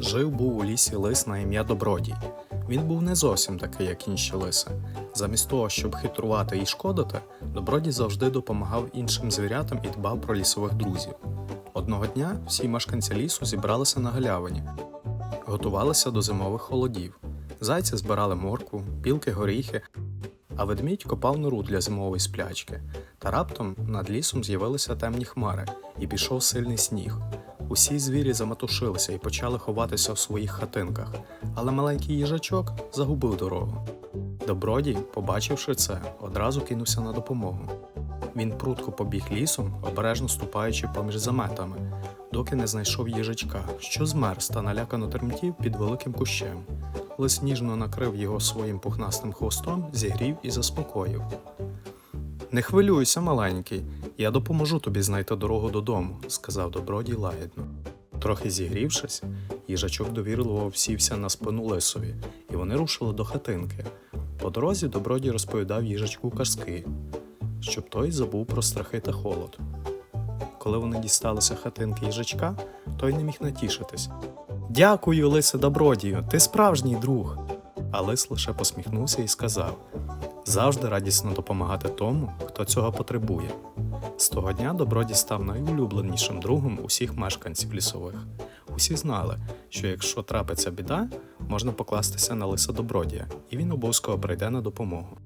Жив був у лісі лис на ім'я Добродій. Він був не зовсім такий, як інші лиси. Замість того, щоб хитрувати і шкодити, Добродій завжди допомагав іншим звірятам і дбав про лісових друзів. Одного дня всі мешканці лісу зібралися на галявині, готувалися до зимових холодів. Зайці збирали моркву, білки горіхи, а ведмідь копав нору для зимової сплячки. Та раптом над лісом з'явилися темні хмари, і пішов сильний сніг. Усі звірі заметушилися і почали ховатися в своїх хатинках, але маленький їжачок загубив дорогу. Добродій, побачивши це, одразу кинувся на допомогу. Він прудко побіг лісом, обережно ступаючи поміж заметами, доки не знайшов їжачка, що змерз та налякано тремтів під великим кущем. Лис ніжно накрив його своїм пухнастим хвостом, зігрів і заспокоїв. Не хвилюйся, маленький, я допоможу тобі знайти дорогу додому, сказав добродій лагідно. Трохи зігрівшись, їжачок довірливо всівся на спину лисові, і вони рушили до хатинки. По дорозі добродій розповідав їжачку казки, щоб той забув про страхи та холод. Коли вони дісталися хатинки їжачка, той не міг натішитись. Дякую, лисе добродію, ти справжній друг. А лис лише посміхнувся і сказав: завжди радісно допомагати тому, хто цього потребує. З того дня добродій став найулюбленішим другом усіх мешканців лісових. Усі знали, що якщо трапиться біда, можна покластися на лиса добродія, і він обов'язково прийде на допомогу.